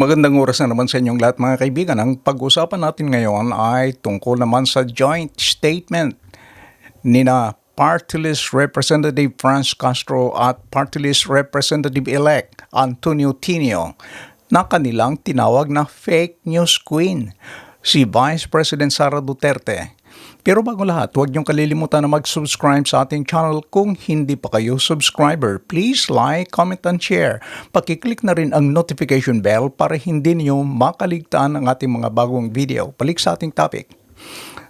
Magandang oras na naman sa inyong lahat mga kaibigan. Ang pag-usapan natin ngayon ay tungkol naman sa joint statement ni na Party Representative Franz Castro at Party List Representative-elect Antonio Tinio na kanilang tinawag na fake news queen, si Vice President Sara Duterte. Pero bago lahat, huwag niyong kalilimutan na mag-subscribe sa ating channel kung hindi pa kayo subscriber. Please like, comment, and share. Pakiclick na rin ang notification bell para hindi niyo makaligtaan ang ating mga bagong video. Balik sa ating topic.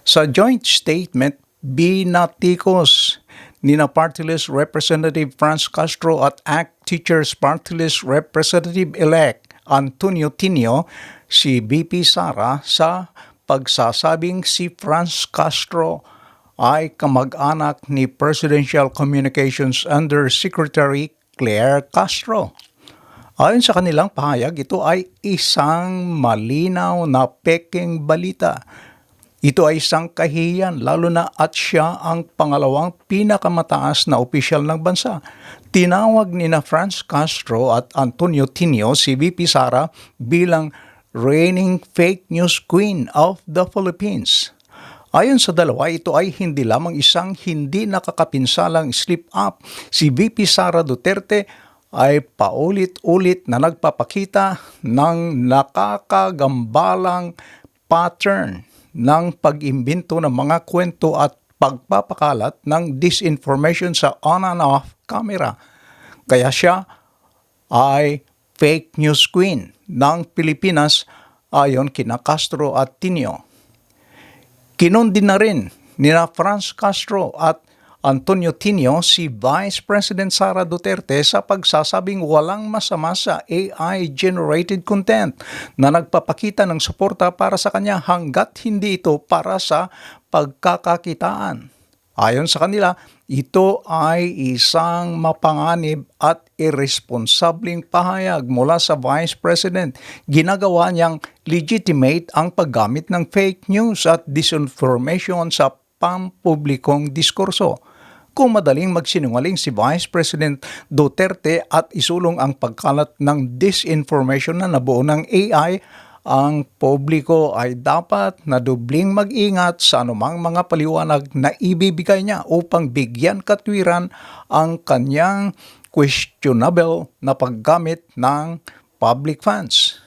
Sa joint statement, binatikos ni na Party List Representative Franz Castro at ACT Teachers Party List Representative-elect Antonio Tinio si BP Sara sa pagsasabing si Franz Castro ay kamag-anak ni Presidential Communications Undersecretary Claire Castro. Ayon sa kanilang pahayag, ito ay isang malinaw na peking balita. Ito ay isang kahiyan lalo na at siya ang pangalawang pinakamataas na opisyal ng bansa. Tinawag ni na Franz Castro at Antonio Tinio si VP Sara bilang reigning fake news queen of the Philippines. Ayon sa dalawa, ito ay hindi lamang isang hindi nakakapinsalang slip up. Si VP Sara Duterte ay paulit-ulit na nagpapakita ng nakakagambalang pattern ng pag-imbento ng mga kwento at pagpapakalat ng disinformation sa on and off camera. Kaya siya ay fake news queen ng Pilipinas ayon kina Castro at Tinio. Kinundin na rin ni na Franz Castro at Antonio Tinio si Vice President Sara Duterte sa pagsasabing walang masama sa AI-generated content na nagpapakita ng suporta para sa kanya hanggat hindi ito para sa pagkakakitaan. Ayon sa kanila, ito ay isang mapanganib at irresponsableng pahayag mula sa Vice President. Ginagawa niyang legitimate ang paggamit ng fake news at disinformation sa pampublikong diskurso. Kung madaling magsinungaling si Vice President Duterte at isulong ang pagkalat ng disinformation na nabuo ng AI, ang publiko ay dapat na dubling mag-ingat sa anumang mga paliwanag na ibibigay niya upang bigyan katwiran ang kanyang questionable na paggamit ng public funds.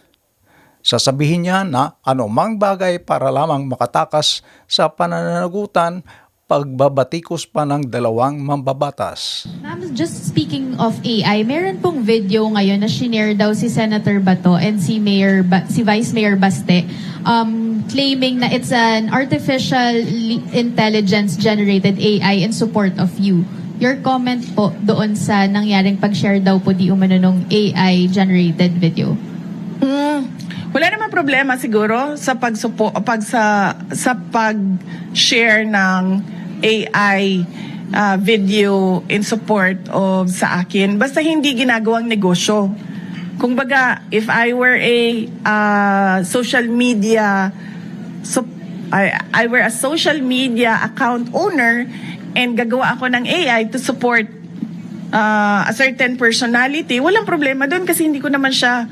Sasabihin niya na anumang bagay para lamang makatakas sa panananagutan pagbabatikos pa ng dalawang mambabatas. Ma'am, just speaking of AI, meron pong video ngayon na shinare daw si Senator Bato and si Mayor ba- si Vice Mayor Baste um, claiming na it's an artificial li- intelligence generated AI in support of you. Your comment po doon sa nangyaring pag-share daw po di umano nung AI generated video. Mm, wala naman problema siguro sa pagsupo pag sa sa pag-share ng AI uh, video in support of sa akin basta hindi ginagawang negosyo. Kung baga, if I were a uh, social media so I, I were a social media account owner and gagawa ako ng AI to support uh, a certain personality, walang problema doon kasi hindi ko naman siya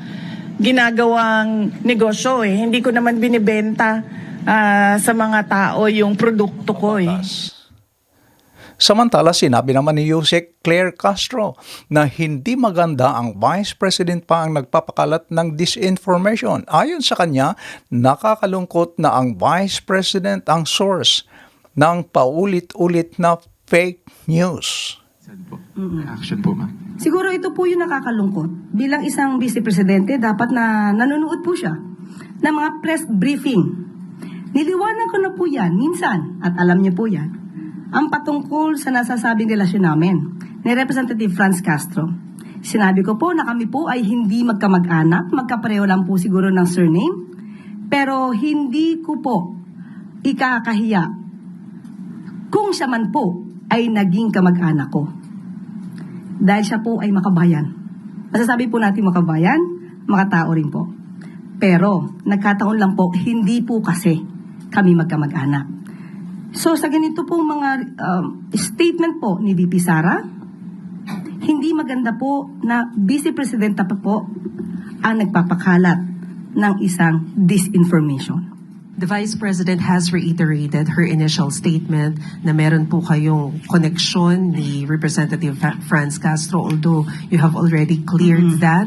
ginagawang negosyo eh. Hindi ko naman binibenta ah, sa mga tao yung produkto ko eh. Samantala, sinabi naman ni Yusek Claire Castro na hindi maganda ang Vice President pa ang nagpapakalat ng disinformation. Ayon sa kanya, nakakalungkot na ang Vice President ang source ng paulit-ulit na fake news. Action po, ma'am. Siguro ito po yung nakakalungkot. Bilang isang vice presidente, dapat na nanonood po siya ng mga press briefing. Niliwanag ko na po yan minsan, at alam niyo po yan, ang patungkol sa nasasabing relasyon namin ni Representative Franz Castro. Sinabi ko po na kami po ay hindi magkamag-anak, magkapareho lang po siguro ng surname, pero hindi ko po ikakahiya kung siya man po ay naging kamag-anak ko dahil siya po ay makabayan. Masasabi po natin makabayan, makatao rin po. Pero, nagkataon lang po, hindi po kasi kami magkamag-anak. So, sa ganito pong mga um, statement po ni VP Sara, hindi maganda po na Vice Presidenta pa po ang nagpapakalat ng isang disinformation. The Vice President has reiterated her initial statement na meron po kayong connection ni Representative Franz Castro, although you have already cleared that.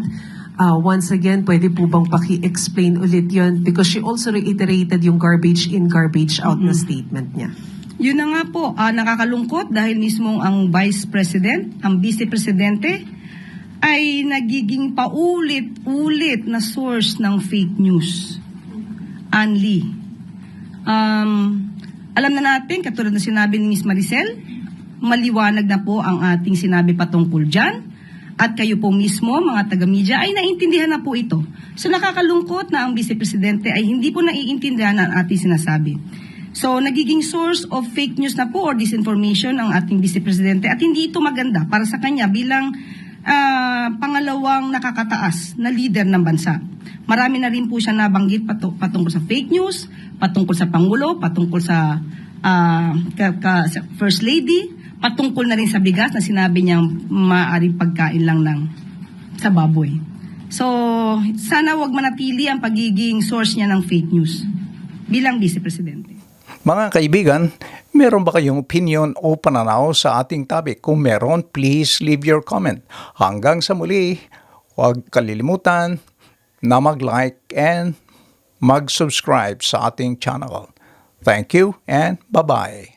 Uh, once again, pwede po bang paki-explain ulit yon Because she also reiterated yung garbage in, garbage out na statement niya. Yun na nga po, ah, nakakalungkot dahil mismo ang Vice President, ang Vice Presidente, ay nagiging paulit-ulit na source ng fake news. Anli. Um, alam na natin, katulad na sinabi ni Ms. Maricel, maliwanag na po ang ating sinabi patungkol dyan. At kayo po mismo, mga taga-media, ay naintindihan na po ito. So nakakalungkot na ang Vice Presidente ay hindi po naiintindihan ang ating sinasabi. So nagiging source of fake news na po or disinformation ang ating Vice Presidente at hindi ito maganda para sa kanya bilang ah, pangalawang nakakataas na leader ng bansa. Marami na rin po siya nabanggit patu- patungkol sa fake news, patungkol sa Pangulo, patungkol sa, ah, ka- ka- sa First Lady, patungkol na rin sa bigas na sinabi niyang maaaring pagkain lang ng sa baboy. So, sana wag manatili ang pagiging source niya ng fake news bilang Vice Presidente. Mga kaibigan, meron ba kayong opinion o pananaw sa ating topic? Kung meron, please leave your comment. Hanggang sa muli, huwag kalilimutan na mag-like and mag-subscribe sa ating channel. Thank you and bye-bye.